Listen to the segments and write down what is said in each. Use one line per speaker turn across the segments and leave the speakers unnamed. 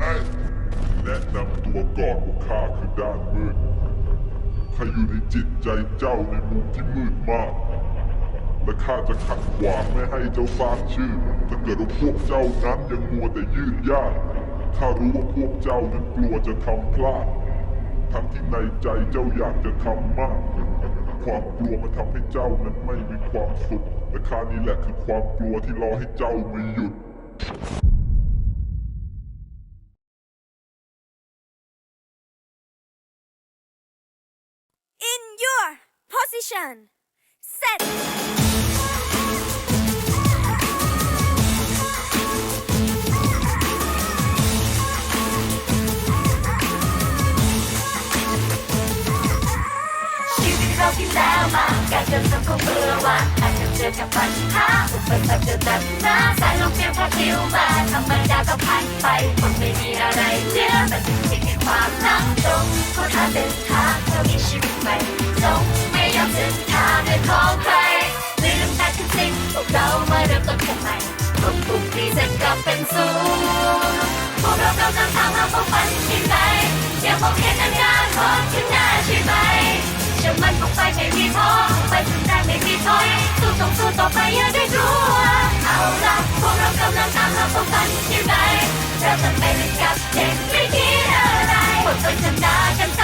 เอ้แนะนำตัวก่อนว่าข้าคือด้านมืดข้าอยู่ในจิตใจเจ้าในมุมที่มืดมาก และข้าจะขัดขวางไม่ให้เจ้าสร้างชื่อ ถ้าเกิดว่าพวกเจ้านั้นยังมัวแต่ยืดย่านข้ารู้ว่าพวกเจ้านั้นกลัวจะทำพลาด ทั้งที่ในใจเจ้าอยากจะทำมาก ความกลัวมันทำให้เจ้านั้นไม่มีความสุขและข้านี้แหละคือความกลัวที่รอให้เจ้าไม่หยุด
position. Set.
ชีวิตเราที่แล้วมาการเดินทางของเมื่อวานอาจจะเจอกับปัญหาอุปสรรคเจอแต่หน้าสายลมเพียงพอผิวมาธรรมดาก็ผ่านไปคงไม่มีอะไรเหลือมันเป็นเพียงแค่ความนั่งตรงค้นหาเดินำลังทางหาความฝันใช่ไหนอย่ามองเห็นอนาคตข้างหน้าใช่ไหมเชื่อมันคงไปไม่มีท้อไปถึงได้ไม่มีถอยสู้ต้องสู้ต่อไปอย่าได้กลัวเอาละพวกเรากำลังตามหาความฝันใช่ไหมเราจะไปเล่นกับเด็กไม่คิดอะไรหมดไปชนะกัน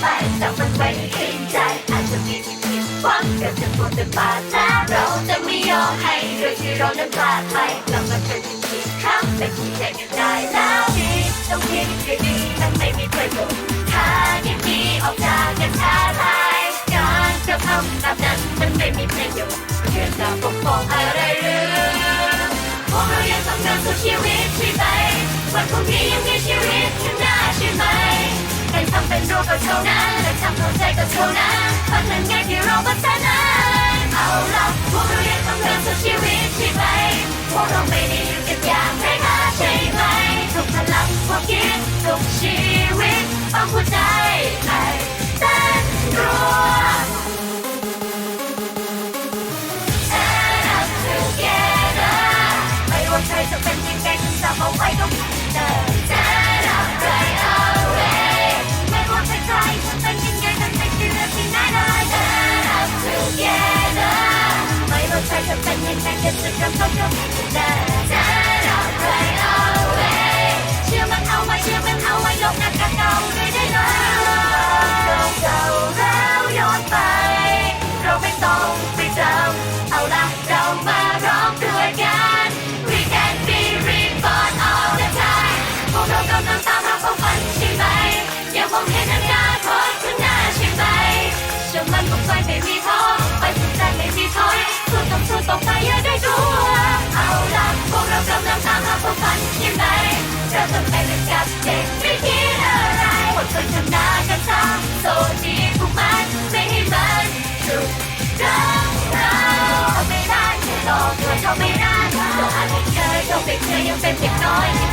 ไปแต่มันไม่ได้ขึ้นใจ อาจจะมีที่ผิดหวังแต่จะปวดเป็นบาดแต่เราจะไม่ยอมให้เรื่องที่เรานั้นพลาดไปกลับมาเป็นอีกครั้งเป็นที่ใจกันได้แล้วดีต้องคิดดีมันไม่มีประโยชน์ถ้ายินดีออกจากกันช้าลายการกระทำแบบนั้นมันไม่มีประโยชน์เพื่อจะปกป้องอะไรหรือพวกเรายังต้องเดินสู่ชีวิตใช่ไหมวันพรุ่งนี้ยังมีชี ก็เท่านั้นและทำเข้าใจก็เท่านั้นเพราะนั้นไงที่เราพัฒนาเอาล่ะพวกเรายังต้องเดิน Yeah, yeah, yeah. เยอะด้วยตัว เอาล่ะพวกเรากำลังตามหาความฝันยังไงเราต้องไปเป็นกับเด็กไม่คิดอะไรอดทนทำหน้ากันซะโซดีพวกมันไม่ให้มันจุกจังเราทำไม่ได้แค่ลองเธอทำไม่ได้เราอาจไม่เคยเรเไม่เคยยังเป็นเด็กน้อย